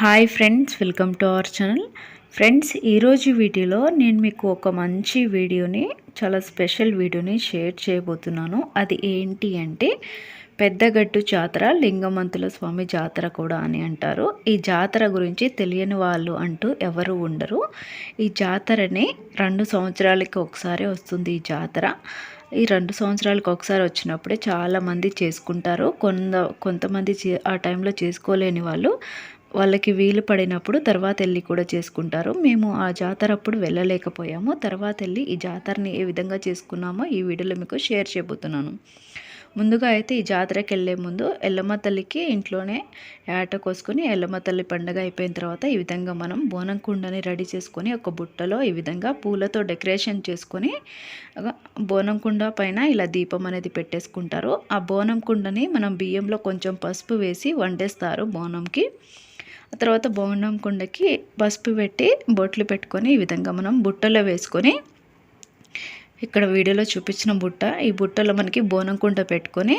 Hi friends welcome to our channel. Friends ఈరోజు వీడియోలో నేను మీకు ఒక మంచి వీడియోని చాలా స్పెషల్ వీడియోని షేర్ చేయబోతున్నాను. అది ఏంటి అంటే పెద్దగట్టు జాతర లింగమంతుల స్వామి జాతర కూడా అని అంటారు. ఈ జాతర గురించి తెలియని వాళ్ళు అంటూ ఎవరు ఉండరు. ఈ జాతరని రెండు సంవత్సరాలకి ఒకసారి వస్తుంది ఈ జాతర. ఈ రెండు సంవత్సరాలకు ఒకసారి వచ్చినప్పుడే చాలామంది చేసుకుంటారు. కొంత కొంతమంది ఆ టైంలో చేసుకోలేని వాళ్ళు వాళ్ళకి వీలు పడినప్పుడు తర్వాత వెళ్ళి కూడా చేసుకుంటారు. మేము ఆ జాతర అప్పుడు వెళ్ళలేకపోయాము. తర్వాత వెళ్ళి ఈ జాతరని ఏ విధంగా చేసుకున్నామో ఈ వీడియోలో మీకు షేర్ చేయబోతున్నాను. ముందుగా అయితే ఈ జాతరకి వెళ్ళే ముందు ఎల్లమ్మ తల్లికి ఇంట్లోనే ఏట కోసుకొని ఎల్లమ్మ తల్లి పండగ అయిపోయిన తర్వాత ఈ విధంగా మనం బోనం కుండని రెడీ చేసుకొని ఒక బుట్టలో ఈ విధంగా పూలతో డెకరేషన్ చేసుకొని బోనం కుండ పైన ఇలా దీపం అనేది పెట్టేసుకుంటారు. ఆ బోనం కుండని మనం బియ్యంలో కొంచెం పసుపు వేసి వండేస్తారు బోనంకి. తర్వాత బోనం కుండకి పసుపు పెట్టి బొట్లు పెట్టుకొని ఈ విధంగా మనం బుట్టలో వేసుకొని ఇక్కడ వీడియోలో చూపించిన బుట్ట. ఈ బుట్టలో మనకి బోనం కుండ పెట్టుకొని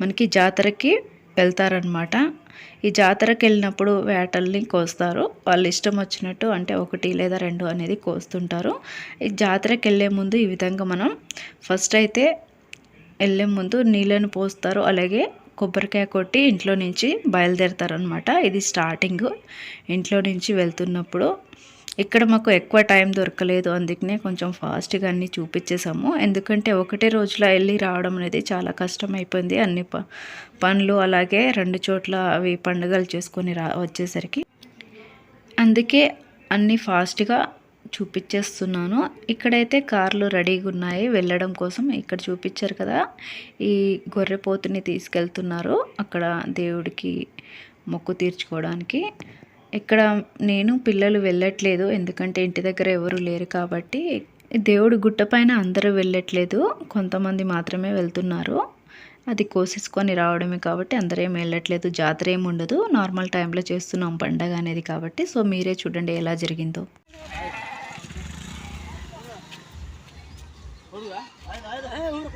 మనకి జాతరకి వెళ్తారనమాట ఈ జాతరకి వెళ్ళినప్పుడు వేటల్ని కోస్తారు. వాళ్ళు ఇష్టం వచ్చినట్టు అంటే ఒకటి లేదా రెండు అనేది కోస్తుంటారు. ఈ జాతరకి వెళ్ళే ముందు ఈ విధంగా మనం ఫస్ట్ అయితే వెళ్ళే ముందు నీళ్ళను పోస్తారు. అలాగే కొబ్బరికాయ కొట్టి ఇంట్లో నుంచి బయలుదేరతారనమాట ఇది స్టార్టింగ్. ఇంట్లో నుంచి వెళ్తున్నప్పుడు ఇక్కడ మాకు ఎక్కువ టైం దొరకలేదు. అందుకనే కొంచెం ఫాస్ట్గా అన్నీ చూపించేసాము ఎందుకంటే ఒకటే రోజులో వెళ్ళి రావడం అనేది చాలా కష్టం అయిపోయింది అన్ని పనులు అలాగే రెండు చోట్ల అవి పండుగలు చేసుకొని రా వచ్చేసరికి. అందుకే అన్నీ ఫాస్ట్గా చూపించేస్తున్నాను ఇక్కడైతే కార్లు రెడీగా ఉన్నాయి. వెళ్ళడం కోసం ఇక్కడ చూపించారు కదా. ఈ గొర్రెపోతుని తీసుకెళ్తున్నారు. అక్కడ దేవుడికి మొక్కు తీర్చుకోవడానికి. ఇక్కడ నేను పిల్లలు వెళ్ళట్లేదు. ఎందుకంటే ఇంటి దగ్గర ఎవరు లేరు కాబట్టి దేవుడి గుట్ట పైన అందరూ వెళ్ళట్లేదు. కొంతమంది మాత్రమే వెళ్తున్నారు. అది కోసేసుకొని రావడమే కాబట్టి అందరూ ఏం వెళ్ళట్లేదు. జాతర ఏమి ఉండదు. నార్మల్ టైంలో చేస్తున్నాం పండగ అనేది కాబట్టి. సో మీరే చూడండి ఎలా జరిగిందో.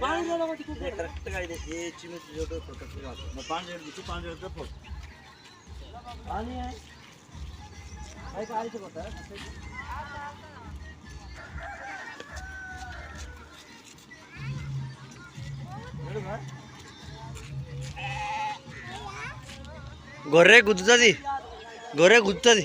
కరెక్ట్గా ఇది ఏ చిన్న చోటు కరెక్ట్గా పాన్ చేయడం ఇచ్చి పాన్ చేయడం పో పానీ అయితే ఆడిపోతా గొర్రె గుద్దుతుంది గొర్రె గుద్దుతుంది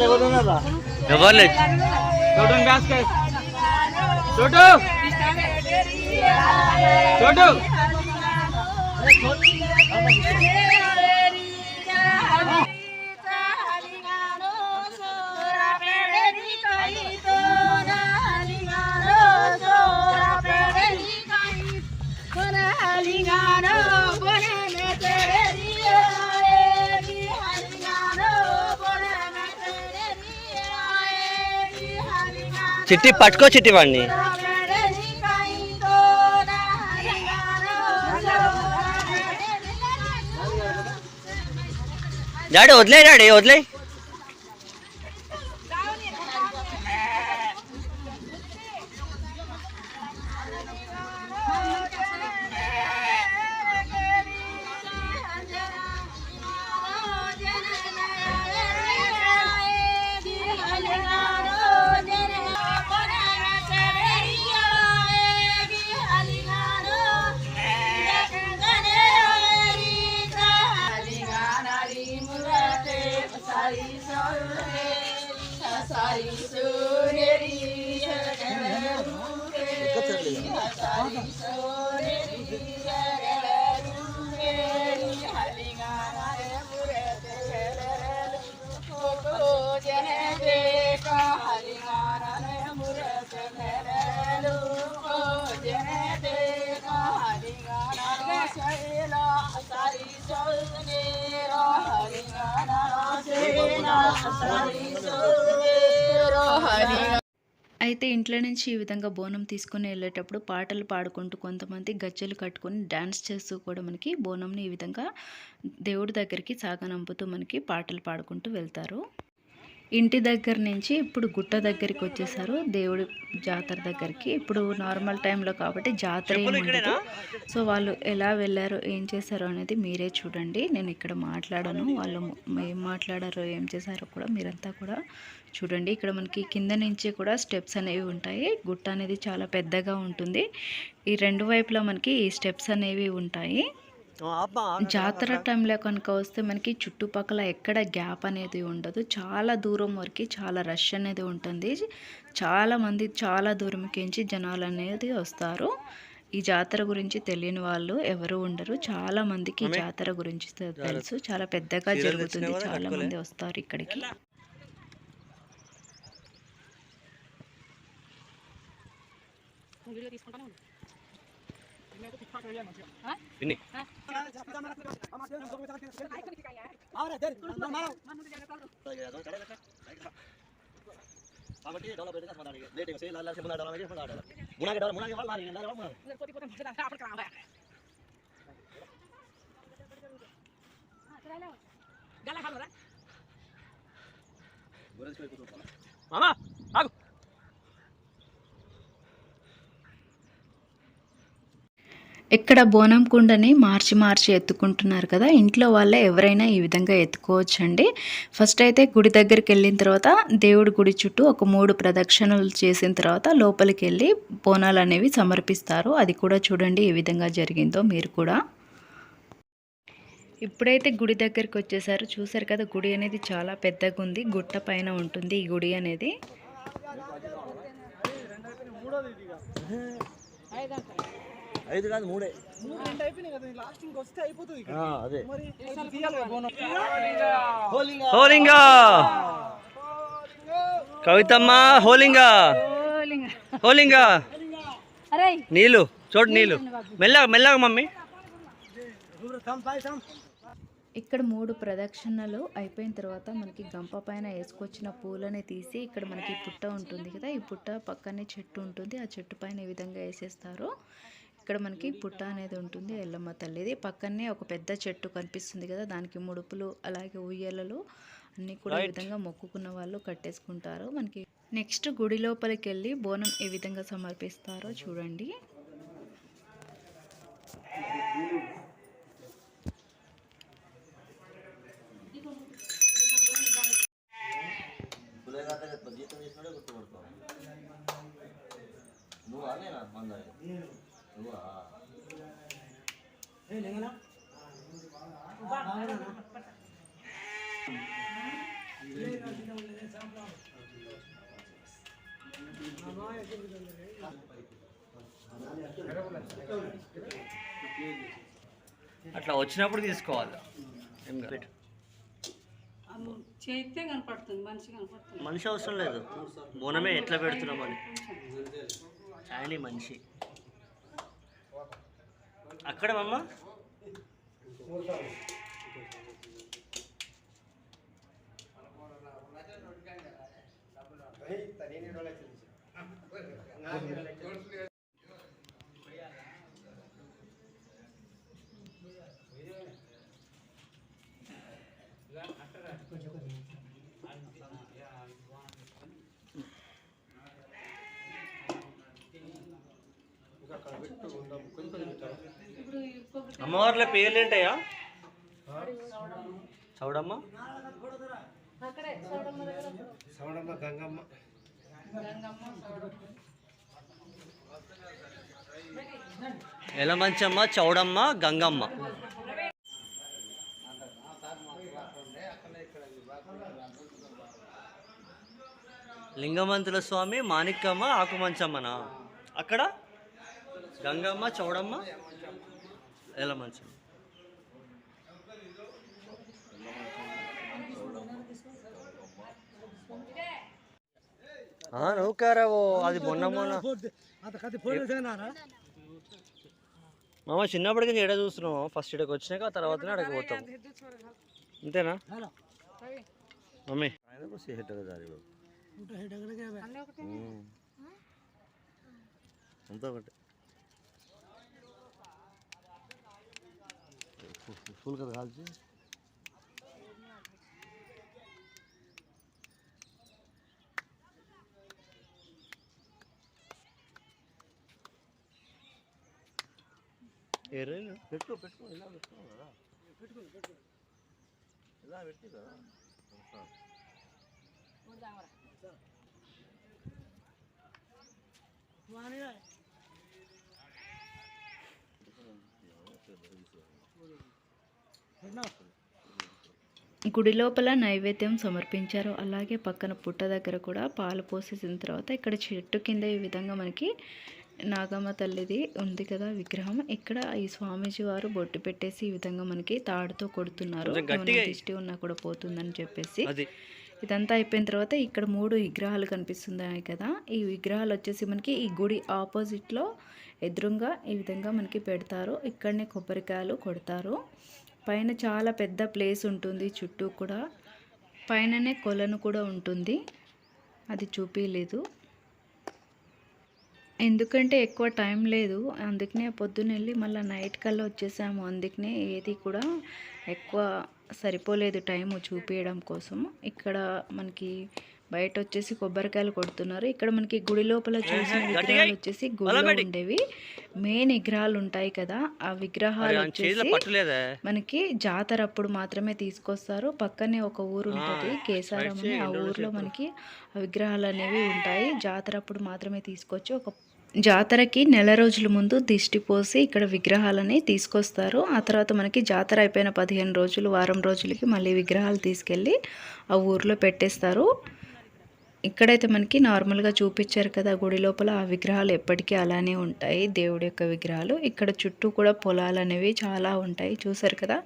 ఎవరు చూడండి బ్యాస్కెట్ చూడు చిట్టి పట్టుకో చిట్టి వాడిని డాడీ వదిలే డాడీ వదిలే ఇంట్లో నుంచి ఈ విధంగా బోనం తీసుకొని వెళ్ళేటప్పుడు పాటలు పాడుకుంటూ కొంతమంది గజ్జలు కట్టుకొని డ్యాన్స్ చేస్తూ కూడా మనకి బోనంని ఈ విధంగా దేవుడి దగ్గరికి సాగనంపుతూ మనకి పాటలు పాడుకుంటూ వెళ్తారు. ఇంటి దగ్గర నుంచి ఇప్పుడు గుట్ట దగ్గరికి వచ్చేసారు. దేవుడి జాతర దగ్గరికి. ఇప్పుడు నార్మల్ టైంలో కాబట్టి జాతర సో వాళ్ళు ఎలా వెళ్ళారో ఏం చేశారో అనేది మీరే చూడండి. నేను ఇక్కడ మాట్లాడను. వాళ్ళు ఏం మాట్లాడారో ఏం చేశారో కూడా మీరంతా కూడా చూడండి. ఇక్కడ మనకి కింద నుంచి కూడా స్టెప్స్ అనేవి ఉంటాయి. గుట్ట అనేది చాలా పెద్దగా ఉంటుంది. ఈ రెండు వైపులా మనకి ఈ స్టెప్స్ అనేవి ఉంటాయి. జాతర టైంలో కనుక వస్తే మనకి చుట్టుపక్కల ఎక్కడ గ్యాప్ అనేది ఉండదు. చాలా దూరం వరకు చాలా రష్ అనేది ఉంటుంది. చాలా మంది చాలా దూరంకించి జనాలు అనేది వస్తారు. ఈ జాతర గురించి తెలియని వాళ్ళు ఎవరు ఉండరు. చాలా మందికి ఈ జాతర గురించి తెలుసు. చాలా పెద్దగా జరుగుతుంది. చాలా మంది వస్తారు ఇక్కడికి. కాబట్టి డెవలప్ అయితే మనం లేట్ అయితే లాల్ లాల్ ముందు డెవలప్ అయితే ముందు ఆడాలి మునాగే డెవలప్ మునాగే వాళ్ళు లాల్ లాల్ ముందు మామా ఇక్కడ బోనం కుండని మార్చి మార్చి ఎత్తుకుంటున్నారు కదా ఇంట్లో వాళ్ళే ఎవరైనా ఈ విధంగా ఎత్తుకోవచ్చండి. ఫస్ట్ అయితే గుడి దగ్గరికి వెళ్ళిన తర్వాత దేవుడి గుడి చుట్టూ ఒక మూడు ప్రదక్షిణలు చేసిన తర్వాత లోపలికి వెళ్ళి బోనాలు అనేవి సమర్పిస్తారు. అది కూడా చూడండి ఏ విధంగా జరిగిందో మీరు కూడా. ఇప్పుడైతే గుడి దగ్గరికి వచ్చేసారు. చూసారు కదా గుడి అనేది చాలా పెద్దగా ఉంది. గుట్ట పైన ఉంటుంది ఈ గుడి అనేది. ఐదు కాదు మూడే. అదే. హోలింగ. కవితమ్మ హోలింగ. హోలింగ. నీళ్ళు చూడు నీళ్ళు. మెల్లగా మెల్లగా మమ్మీ. ఇక్కడ మూడు ప్రదక్షిణలు అయిపోయిన తర్వాత మనకి గంప పైన వేసుకొచ్చిన పూలని తీసి ఇక్కడ మనకి పుట్ట ఉంటుంది కదా ఈ పుట్ట పక్కనే చెట్టు ఉంటుంది ఆ చెట్టు పైన ఈ విధంగా వేసేస్తారు. ఇక్కడ మనకి పుట్ట అనేది ఉంటుంది ఎల్లమ్మ తల్లిది. పక్కనే ఒక పెద్ద చెట్టు కనిపిస్తుంది కదా దానికి ముడుపులు అలాగే ఉయ్యలలు అన్నీ కూడా ఈ విధంగా మొక్కుకున్న వాళ్ళు కట్టేసుకుంటారు. మనకి నెక్స్ట్ గుడి లోపలికి వెళ్ళి బోనం ఏ విధంగా సమర్పిస్తారో చూడండి. అట్లా వచ్చినప్పుడు తీసుకోవాలి. చేస్తే కనపడుతుంది మనిషి కనపడుతుంది. మనిషి అవసరం లేదు. బోనమే ఎట్లా పెడుతున్నాం అని. ఆయన మనిషి. అక్కడ మమ్మ అమ్మవార్ల పేర్లు ఏంటయ్యా చౌడమ్మ ఎలమంచమ్మ చౌడమ్మ గంగమ్మ. లింగమంతుల స్వామి మాణిక్కమ్మ ఆకుమంచమ్మనా? అక్కడ? గంగమ్మ చౌడమ్మ ఎలా మంచి నవ్వుకారావో అది మొన్న మొన్న. మామ చిన్నప్పటికి ఎడ చూస్తున్నాం ఫస్ట్ ఇక్కడికి వచ్చినాక ఆ తర్వాత అక్కడికి పోతాం. అంతేనా? మమ్మీ. అంతా ఒకటి. ఫుల్ కదా కాల్చి ఎర్ర పెట్టుకో పెట్టుకో ఇలా పెట్టుకో కదా పెట్టుకో పెట్టుకో ఇలా పెట్టి కదా గుడి లోపల నైవేద్యం సమర్పించారు. అలాగే పక్కన పుట్ట దగ్గర కూడా పాలు పోసేసిన తర్వాత ఇక్కడ చెట్టు కింద ఈ విధంగా మనకి నాగమ్మ తల్లిది ఉంది కదా విగ్రహం. ఇక్కడ ఈ స్వామీజీ వారు బొట్టు పెట్టేసి ఈ విధంగా మనకి తాడుతో కొడుతున్నారు. దిష్టి ఉన్నా కూడా పోతుందని చెప్పేసి. ఇదంతా అయిపోయిన తర్వాత ఇక్కడ మూడు విగ్రహాలు కనిపిస్తున్నాయి కదా. ఈ విగ్రహాలు వచ్చేసి మనకి ఈ గుడి ఆపోజిట్లో ఎదురుగా ఈ విధంగా మనకి పెడతారు. ఇక్కడనే కొబ్బరికాయలు కొడతారు. పైన చాలా పెద్ద ప్లేస్ ఉంటుంది చుట్టూ కూడా. పైననే కొలను కూడా ఉంటుంది. అది చూపించలేదు ఎందుకంటే ఎక్కువ టైం లేదు. అందుకనే పొద్దున్న వెళ్ళి మళ్ళీ నైట్ కల్లా వచ్చేసాము. అందుకనే ఏది కూడా ఎక్కువ సరిపోలేదు టైం చూపించడం కోసం. ఇక్కడ మనకి బయట వచ్చేసి కొబ్బరికాయలు కొడుతున్నారు. ఇక్కడ మనకి గుడి లోపల చూసిన విగ్రహాలు వచ్చేసి గుడిలో ఉండేవి. మెయిన్ విగ్రహాలు ఉంటాయి కదా ఆ విగ్రహాలు వచ్చేసి మనకి జాతర అప్పుడు మాత్రమే తీసుకొస్తారు. పక్కనే ఒక ఊరు ఉంటుంది కేసారం అని. ఆ ఊర్లో మనకి ఆ విగ్రహాలు అనేవి ఉంటాయి. జాతర అప్పుడు మాత్రమే తీసుకొచ్చి ఒక జాతరకి నెల రోజుల ముందు దిష్టి పోసి ఇక్కడ విగ్రహాలని తీసుకొస్తారు. ఆ తర్వాత మనకి జాతర అయిపోయిన పదిహేను రోజులు వారం రోజులకి మళ్ళీ విగ్రహాలు తీసుకెళ్ళి ఆ ఊర్లో పెట్టేస్తారు. ఇక్కడైతే మనకి నార్మల్గా చూపించారు కదా గుడి లోపల ఆ విగ్రహాలు ఎప్పటికీ అలానే ఉంటాయి. దేవుడి యొక్క విగ్రహాలు. ఇక్కడ చుట్టూ కూడా పొలాలు అనేవి చాలా ఉంటాయి. చూసారు కదా?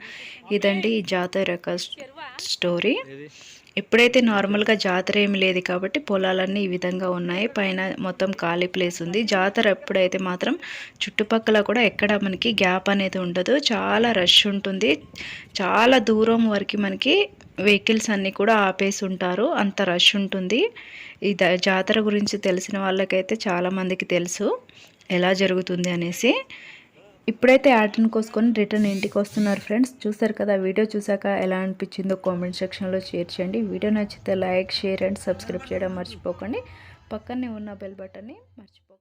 ఇదండి ఈ జాతర యొక్క స్టోరీ. ఇప్పుడైతే నార్మల్గా జాతర ఏమి లేదు కాబట్టి పొలాలన్నీ ఈ విధంగా ఉన్నాయి. పైన మొత్తం ఖాళీ ప్లేస్ ఉంది. జాతర ఎప్పుడైతే మాత్రం చుట్టుపక్కల కూడా ఎక్కడ మనకి గ్యాప్ అనేది ఉండదు. చాలా రష్ ఉంటుంది. చాలా దూరం వరకు మనకి వెహికల్స్ అన్నీ కూడా ఆపేసి ఉంటారు అంత రష్ ఉంటుంది. ఈ జాతర గురించి తెలిసిన వాళ్ళకైతే చాలామందికి తెలుసు. ఎలా జరుగుతుంది అనేసి. ఇప్పుడైతే యాడ్ని కోసుకొని రిటర్న్ ఇంటికి వస్తున్నారు ఫ్రెండ్స్. చూసారు కదా వీడియో చూసాక ఎలా అనిపించిందో కామెంట్ సెక్షన్లో షేర్ చేయండి. వీడియో నచ్చితే లైక్ షేర్ అండ్ సబ్స్క్రైబ్ చేయడం మర్చిపోకండి. పక్కనే ఉన్న బెల్ బటన్ని మర్చిపో